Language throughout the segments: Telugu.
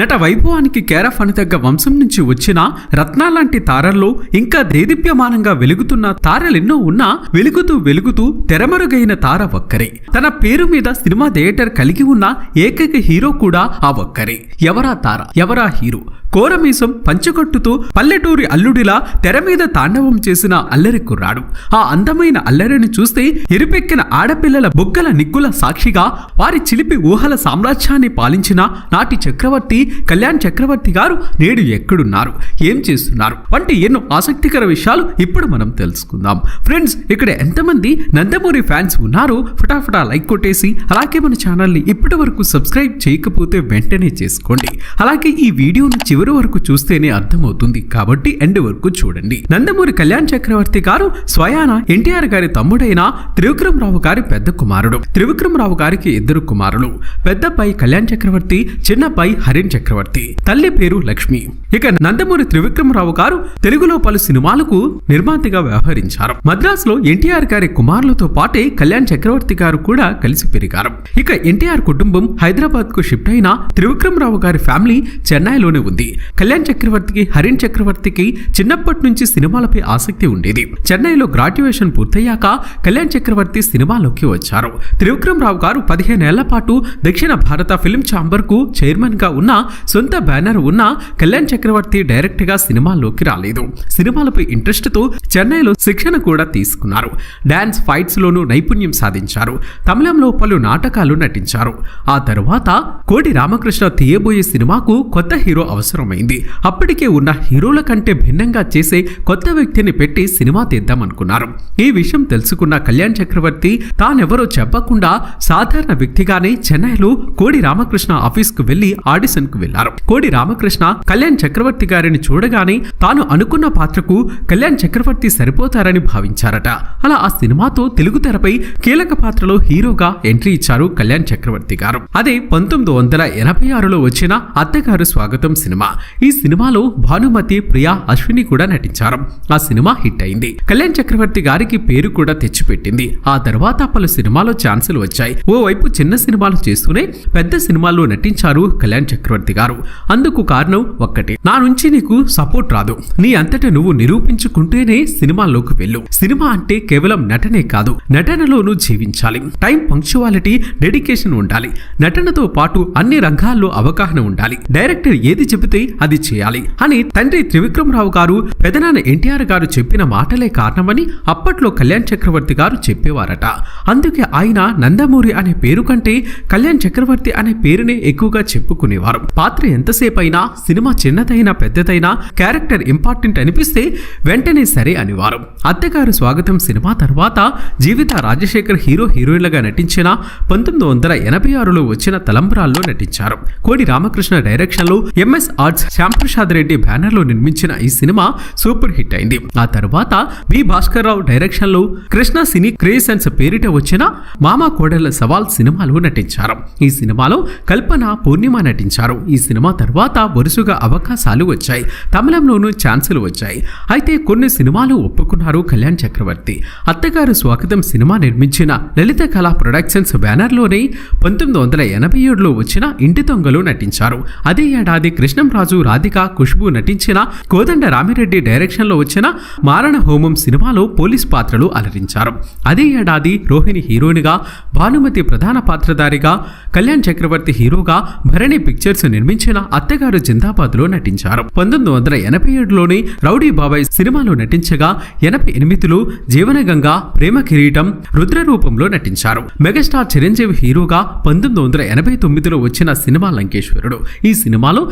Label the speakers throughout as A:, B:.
A: నట వైభవానికి కేరఫ్ అని తగ్గ వంశం నుంచి వచ్చిన రత్నాలాంటి తారల్లో ఇంకా దేదీప్యమానంగా వెలుగుతున్న తారలెన్నో ఉన్నా వెలుగుతూ వెలుగుతూ తెరమరుగైన తార ఒక్కరే. తన పేరు మీద సినిమా థియేటర్ కలిగి ఉన్న ఏకైక హీరో కూడా ఆ ఒక్కరే. ఎవరా తార? ఎవరా హీరో? కోరమీసం పంచకట్టుతో పల్లెటూరి అల్లుడిలా తెర మీద తాండవం చేసిన అల్లరి కుర్రాడు. ఆ అందమైన అల్లరిని చూస్తే ఎరిపెక్కిన ఆడపిల్లల బుగ్గల నిగ్గుల సాక్షిగా వారి చిలిపి ఊహల సామ్రాజ్యాన్ని పాలించిన నాటి చక్రవర్తి కళ్యాణ్ చక్రవర్తి గారు నేడు ఎక్కడున్నారు? ఏం చేస్తున్నారు? వంటి ఎన్నో ఆసక్తికర విషయాలు ఇప్పుడు మనం తెలుసుకుందాం. ఫ్రెండ్స్ ఇక్కడ ఎంతమంది నందమూరి ఫ్యాన్స్ ఉన్నారు? ఫటాఫటా లైక్ కొట్టేసి అలాగే మన ఛానల్ని ఇప్పటి వరకు సబ్స్క్రైబ్ చేయకపోతే వెంటనే చేసుకోండి. అలాగే ఈ వీడియోను చివరి వరకు చూస్తేనే అర్థమవుతుంది. కాబట్టి ఎండ్ వరకు చూడండి. నందమూరి కళ్యాణ్ చక్రవర్తి గారు స్వయాన ఎన్టీఆర్ గారి తమ్ముడైన త్రివిక్రమరావు గారి పెద్ద కుమారుడు. త్రివిక్రమరావు గారికి ఇద్దరు కుమారులు. పెద్దపై కళ్యాణ్ చక్రవర్తి చిన్నపై హరిన్ చక్రవర్తి. తల్లి పేరు లక్ష్మి. ఇక నందమూరి త్రివిక్రమరావు గారు తెలుగులో పలు సినిమాలకు నిర్మాతగా వ్యవహరించారు. మద్రాసులో ఎన్టీఆర్ గారి కుమారులతో పాటే కళ్యాణ్ చక్రవర్తి గారు కూడా కలిసి పెరిగారు. ఇక ఎన్టీఆర్ కుటుంబం హైదరాబాద్కు షిఫ్ట్ అయిన త్రివిక్రమరావు గారి ఫ్యామిలీ చెన్నైలోనే ఉంది. కళ్యాణ్ చక్రవర్తికి హరిణ్ చక్రవర్తికి చిన్నప్పటి నుంచి సినిమాలపై ఆసక్తి ఉండేది. చెన్నైలో గ్రాడ్యుయేషన్ పూర్తయ్యాక కళ్యాణ్ చక్రవర్తి సినిమాలోకి వచ్చారు. త్రివిక్రమ్ రావు గారు పదిహేనేళ్ళ పాటు దక్షిణ భారత ఫిల్మ్ ఛాంబర్కు చైర్మన్గా ఉన్న సొంత బ్యానర్ ఉన్న కళ్యాణ్ చక్రవర్తి డైరెక్ట్గా సినిమాల్లోకి రాలేదు. సినిమాలపై ఇంట్రెస్ట్తో చెన్నైలో శిక్షణ కూడా తీసుకున్నారు. డాన్స్ ఫైట్స్ లోనూ నైపుణ్యం సాధించారు. తమిళంలో పలు నాటకాలు నటించారు. ఆ తరువాత కోటి రామకృష్ణ తీయబోయే సినిమాకు కొత్త హీరో అవసరం అవసరమైంది. అప్పటికే ఉన్న హీరోల కంటే భిన్నంగా చేసే కొత్త వ్యక్తిని పెట్టి సినిమా తీద్దామనుకున్నారు. ఈ విషయం తెలుసుకున్న కళ్యాణ్ చక్రవర్తి తానెవరో చెప్పకుండా సాధారణ వ్యక్తిగానే చెన్నైలో కోడి రామకృష్ణ ఆఫీస్కు వెళ్ళి ఆడిషన్కు వెళ్ళారు కోడి రామకృష్ణ కళ్యాణ్ చక్రవర్తి గారిని చూడగానే తాను అనుకున్న పాత్రకు కళ్యాణ్ చక్రవర్తి సరిపోతారని భావించారట. అలా ఆ సినిమాతో తెలుగు తెరపై కీలక పాత్రలో హీరోగా ఎంట్రీ ఇచ్చారు కళ్యాణ్ చక్రవర్తి గారు. అదే పంతొమ్మిది వందల ఎనభై ఆరులో వచ్చిన అత్తగారు స్వాగతం సినిమా. ఈ సినిమాలో భానుమతి ప్రియా అశ్విని కూడా నటించారు. ఆ సినిమా హిట్ అయింది. కళ్యాణ్ చక్రవర్తి గారికి పేరు కూడా తెచ్చిపెట్టింది. ఆ తర్వాత పలు సినిమాలో ఛాన్సులు వచ్చాయి. ఓవైపు చిన్న సినిమాలు చేస్తూనే పెద్ద సినిమాల్లో నటించారు కళ్యాణ్ చక్రవర్తి గారు. అందుకు కారణం ఒక్కటే. నా నుంచి నీకు సపోర్ట్ రాదు. నీ అంతట నువ్వు నిరూపించుకుంటేనే సినిమాల్లోకి వెళ్ళు. సినిమా అంటే కేవలం నటనే కాదు. నటనలోనూ జీవించాలి. టైం పంక్చువాలిటీ డెడికేషన్ ఉండాలి. నటనతో పాటు అన్ని రంగాల్లో అవగాహన ఉండాలి. డైరెక్టర్ ఏది చెబితే అది చేయాలి అని తండ్రి త్రివిక్రమరావు గారు పెదనాన్న ఎన్టీఆర్ గారు చెప్పిన మాటలే కారణమని అప్పట్లో కళ్యాణ్ చక్రవర్తి గారు చెప్పేవారట. అందుకే ఆయన నందమూరి అనే పేరు కంటే కళ్యాణ్ చక్రవర్తి అనే పేరునే ఎక్కువగా చెప్పుకునేవారు. పాత్ర ఎంతసేపు అయినా సినిమా చిన్నదైనా పెద్దదైనా క్యారెక్టర్ ఇంపార్టెంట్ అనిపిస్తే వెంటనే సరే అనేవారు. అత్తగారు స్వాగతం సినిమా తర్వాత జీవిత రాజశేఖర్ హీరో హీరోయిన్లుగా నటించిన పంతొమ్మిది వందల ఎనభై ఆరులో వచ్చిన తలంబరాల్లో నటించారు. కోడి రామకృష్ణ డైరెక్షన్లో ఎంఎస్ ఆర్ట్స్ శ్యాంప్రసాద్ రెడ్డి బ్యానర్లో నిర్మించిన ఈ సినిమా సూపర్ హిట్ అయింది. ఆ తర్వాత బి భాస్కర్ రావు డైరెక్షన్లో కృష్ణ సినీ క్రియేషన్స్ పేరిట వచ్చిన మామ కోడళ్ళ సవాల్ సినిమాలో నటించారు. ఈ సినిమాలో కల్పన పూర్ణిమ నటించారు. ఈ సినిమా తర్వాత వరుసగా అవకాశాలు వచ్చాయి. తమిళంలోనూ ఛాన్సులు వచ్చాయి. అయితే కొన్ని సినిమాలు ఒప్పుకున్నారు కళ్యాణ్ చక్రవర్తి. అత్తగారు స్వాగతం సినిమా నిర్మించిన లలిత కళా ప్రొడక్షన్స్ బ్యానర్లోనే పంతొమ్మిది వందల ఎనభై ఏడులో వచ్చిన ఇంటి దొంగలు నటించారు. అదే ఏడాది కృష్ణం రాజు రాధిక ఖుష్బు నటించిన కోదండ రామిరెడ్డి డైరెక్షన్లో వచ్చిన మారణ హోమం సినిమాలో పోలీస్ పాత్రలు అలరించారు. అదే ఏడాది రోహిణి హీరోయిన్గా భానుమతి ప్రధాన పాత్రధారిగా కళ్యాణ్ చక్రవర్తి హీరోగా భరణి పిక్చర్స్ నిర్మించిన అత్తగారు జిందాబాద్లో నటించారు. పంతొమ్మిది వందల ఎనభై ఏడులోని రౌడీ బాబాయ్ సినిమాలో నటించగా ఎనభై ఎనిమిదిలో జీవనగంగ ప్రేమ కిరీటం రుద్ర రూపంలో నటించారు. మెగాస్టార్ చిరంజీవి హీరోగా పంతొమ్మిది వందల ఎనభై తొమ్మిదిలో వచ్చిన సినిమా లంకేశ్వరుడు. ఈ సినిమాలో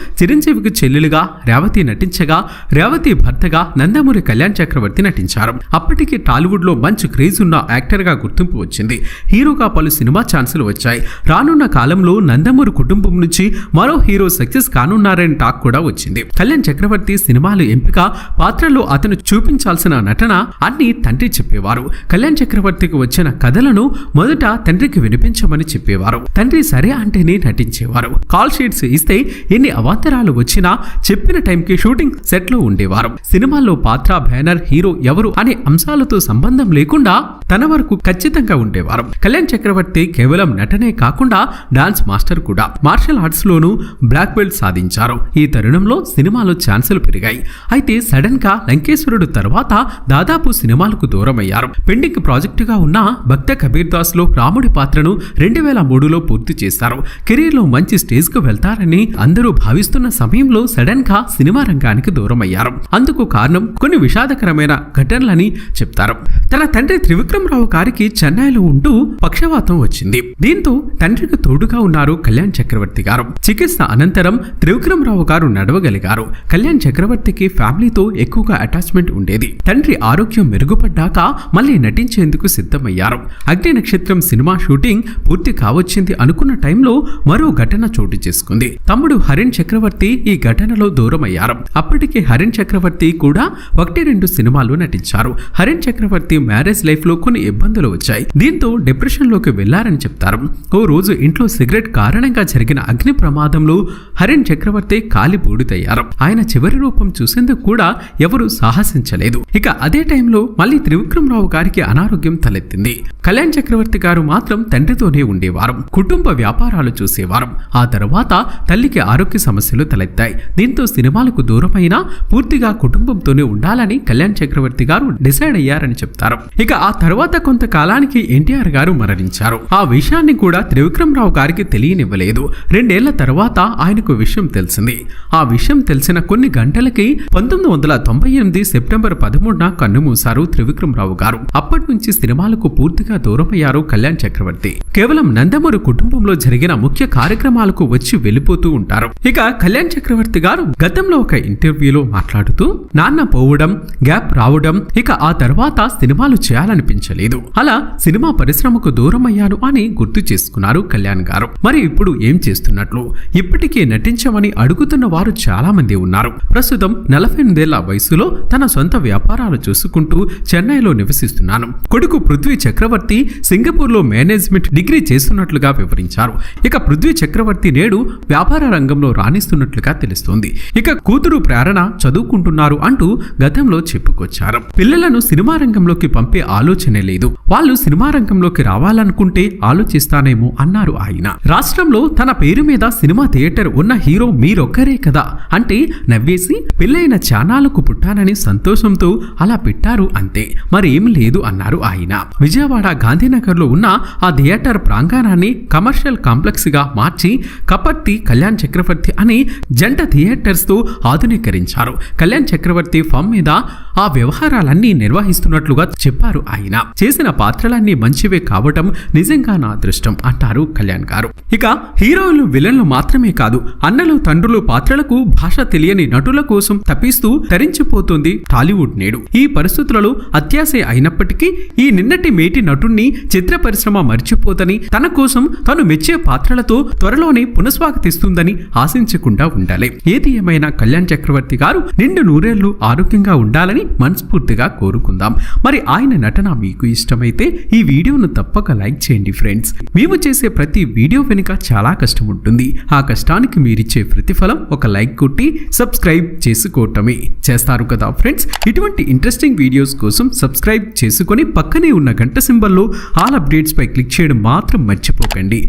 A: శ్రీదేవికి చెల్లెలుగా రేవతి నటించగా రేవతి భర్తగా నందమూరి కళ్యాణ్ చక్రవర్తి నటించారు. అప్పటికి టాలీవుడ్లో మంచి క్రేజ్ ఉన్న యాక్టర్గా గుర్తింపు వచ్చింది. హీరోగా పలు సినిమా ఛాన్సులు వచ్చాయి. రానున్న కాలంలో నందమూరి కుటుంబం నుంచి మరో హీరో సక్సెస్ కానున్నారని టాక్ కూడా వచ్చింది. కళ్యాణ్ చక్రవర్తి సినిమాలు ఎంపిక పాత్రలో అతను చూపించాల్సిన నటన అన్ని తండ్రి చెప్పేవారు. కళ్యాణ్ చక్రవర్తికి వచ్చిన కథలను మొదట తండ్రికి వినిపించమని చెప్పేవారు. తండ్రి సరే అంటేనే నటించేవారు. కాల్ షీట్స్ ఇస్తే ఎన్ని అవాంతరాలు వచ్చినా చెప్పిన టైంకి షూటింగ్ సెట్లో ఉండేవారు. సినిమాల్లో పాత్ర బ్యానర్ హీరో ఎవరు అనే అంశాలతో సంబంధం లేకుండా తన వరకు ఖచ్చితంగా ఉండేవారు. కళ్యాణ్ చక్రవర్తి కేవలం నటనే కాకుండా డాన్స్ మాస్టర్ కూడా. మార్షల్ ఆర్ట్స్ లోనూ బ్లాక్ బెల్ట్ సాధించారు. ఈ తరుణంలో సినిమాలో ఛాన్సులు పెరిగాయి. అయితే సడన్గా లంకేశ్వరుడు తర్వాత దాదాపు సినిమాలకు దూరమయ్యారు. పెండింగ్ ప్రాజెక్టుగా ఉన్న భక్త కబీర్ దాస్లో రాముడి పాత్రను రెండు వేల మూడులో పూర్తి చేశారు. కెరీర్లో మంచి స్టేజ్కు వెళ్తారని అందరూ భావిస్తున్న సమయంలో సడన్గా సినిమా రంగానికి దూరమయ్యారు. అందుకు కారణం కొన్ని విషాదకరమైన ఘటనలని చెప్తారు. తన తండ్రి త్రివిక్రమరావు గారికి చెన్నైలో ఉంటూ పక్షవాతం వచ్చింది. దీంతో తండ్రికి తోడుగా ఉన్నారు కళ్యాణ్ చక్రవర్తి గారు. చికిత్స అనంతరం త్రివిక్రమరావు గారు నడవగలిగారు. కళ్యాణ్ చక్రవర్తికి ఫ్యామిలీతో ఎక్కువగా అటాచ్మెంట్ ఉండేది. తండ్రి ఆరోగ్యం మెరుగుపడ్డాక మళ్ళీ నటించేందుకు సిద్ధమయ్యారు. అగ్ని నక్షత్రం సినిమా షూటింగ్ పూర్తి కావచ్చింది అనుకున్న టైంలో మరో ఘటన చోటు చేసుకుంది. తమ్ముడు హరిణ్ చక్రవర్తి ఈ ఘటనలో దూరమయ్యారు. అప్పటికే హరిణ్ చక్రవర్తి కూడా ఒకటి రెండు సినిమాలు నటించారు. హరిణ్ చక్రవర్తి మ్యారేజ్ లైఫ్లో కొన్ని ఇబ్బందులు వచ్చాయి. దీంతో డిప్రెషన్లోకి వెళ్ళారని చెప్తారు. ఓ రోజు ఇంట్లో సిగరెట్ కారణంగా జరిగిన అగ్ని ప్రమాదంలో హరిణ్ చక్రవర్తి కాలి బూడిదయ్యారు. ఆయన చివరి రూపం చూసేందుకు కూడా ఎవరు సాహసించలేదు. ఇక అదే టైంలో మళ్ళీ త్రివిక్రమరావు గారికి అనారోగ్యం తలెత్తింది. కళ్యాణ్ చక్రవర్తి గారు మాత్రం తండ్రితోనే ఉండేవారు. కుటుంబ వ్యాపారాలు చూసేవారు. ఆ తర్వాత తల్లికి ఆరోగ్య సమస్యలు తలెత్తాయి. దీంతో సినిమాలకు దూరమైన పూర్తిగా కుటుంబంతోనే ఉండాలని కళ్యాణ్ చక్రవర్తి గారు డిసైడ్ అయ్యారని చెప్తారు. ఇక ఆ తర్వాత కొంతకాలానికి ఎన్టీఆర్ గారు మరణించారు. ఆ విషయాన్ని కూడా త్రివిక్రమరావు గారికి తెలియనివ్వలేదు. రెండేళ్ళ తర్వాత ఆయనకు విషయం తెలిసింది. ఆ విషయం తెలిసిన కొన్ని గంటలకి పంతొమ్మిది వందల తొంభై ఎనిమిది సెప్టెంబర్ పదమూడున కన్నుమూశారు త్రివిక్రమరావు గారు. అప్పటి నుంచి సినిమాలకు పూర్తిగా దూరమయ్యారు కళ్యాణ్ చక్రవర్తి. కేవలం నందమూరి కుటుంబంలో జరిగిన ముఖ్య కార్యక్రమాలకు వచ్చి వెళ్ళిపోతూ ఉంటారు. ఇక కళ్యాణ్ చక్రవర్తి గారు గతంలో ఒక ఇంటర్వ్యూలో మాట్లాడుతూ నాన్న పోవడం గ్యాప్ రావడం ఇక ఆ తర్వాత సినిమాలు చేయాలనిపించలేదు. అలా సినిమా పరిశ్రమకు దూరం అయ్యాను అని గుర్తు చేసుకున్నారు కళ్యాణ్ గారు. మరి ఇప్పుడు ఏం చేస్తున్నట్లు? ఇప్పటికే నటించమని అడుగుతున్న వారు చాలా మంది ఉన్నారు. ప్రస్తుతం నలభై ఎనిమిదేళ్ళ వయసులో తన సొంత వ్యాపారాలు చూసుకుంటూ చెన్నైలో నివసిస్తున్నాను. కొడుకు పృథ్వీ చక్రవర్తి సింగపూర్లో మేనేజ్మెంట్ డిగ్రీ చేస్తున్నట్లుగా వివరించారు. ఇక పృథ్వీ చక్రవర్తి నేడు వ్యాపార రంగంలో రాణిస్తున్నట్లుగా తెలుస్తోంది. ఇక కూతురు ప్రేరణ చదువుకుంటున్నారు అంటూ గతంలో చెప్పుకొచ్చారు. పిల్లలను సినిమా రంగంలోకి పంపే ఆలోచనే లేదు. వాళ్ళు సినిమా రంగంలోకి రావాలనుకుంటే ఆలోచిస్తానేమో అన్నారు ఆయన. రాష్ట్రంలో తన పేరు మీద సినిమా థియేటర్ ఉన్న హీరో మీరొక్కరే కదా అంటే నవ్వేసి పెళ్ళైన చానాలకు పుట్టానని సంతోషంతో అలా పెట్టారు అంతే. మరేం లేదు అన్నారు ఆయన. విజయవాడ గాంధీనగర్లో ఉన్న ఆ థియేటర్ ప్రాంగణాన్ని కమర్షియల్ కాంప్లెక్స్గా మార్చి కపర్తి కళ్యాణ్ చక్రవర్తి అని జంట థియేటర్స్తో ఆధునీకరించారు. కళ్యాణ్ చక్రవర్తి ఫామ్ మీద ఆ వ్యవహారాలన్నీ నిర్వహిస్తున్నట్లుగా చెప్పారు ఆయన. చేసిన పాత్రలన్నీ మంచివే కావటం నిజంగా నా అదృష్టం అంటారు కళ్యాణ్ గారు. ఇక హీరోలు విలన్లు మాత్రమే కాదు అన్నలు తండ్రులు పాత్రలకు భాష తెలియని నటుల కోసం తప్పిస్తూ తరించిపోతుంది టాలీవుడ్ నేడు. ఈ పరిస్థితులలో అత్యాశ అయినప్పటికీ ఈ నిన్నటి మేటి నటుణ్ణి చిత్ర పరిశ్రమ మర్చిపోతని తన కోసం తను మెచ్చే పాత్రలతో త్వరలోనే పునఃస్వాగతిస్తుందని ఆశించకుండా ఉంది ఉండాలి. ఏది ఏమైనా కళ్యాణ్ చక్రవర్తి గారు నిండు నూరేళ్ళు ఆరోగ్యంగా ఉండాలని మనస్ఫూర్తిగా కోరుకుందాం. మరి ఆయన నటన మీకు ఇష్టమైతే ఈ వీడియోను తప్పక లైక్ చేయండి ఫ్రెండ్స్. మేము చేసే ప్రతి వీడియో వెనుక చాలా కష్టం ఉంటుంది. ఆ కష్టానికి మీరిచ్చే ప్రతిఫలం ఒక లైక్ కొట్టి సబ్స్క్రైబ్ చేసుకోవటమే. చేస్తారు కదా ఫ్రెండ్స్? ఇటువంటి ఇంట్రెస్టింగ్ వీడియోస్ కోసం సబ్స్క్రైబ్ చేసుకొని పక్కనే ఉన్న గంట సింబల్లో ఆల్ అప్డేట్స్ పై క్లిక్ చేయడం మాత్రం మర్చిపోకండి.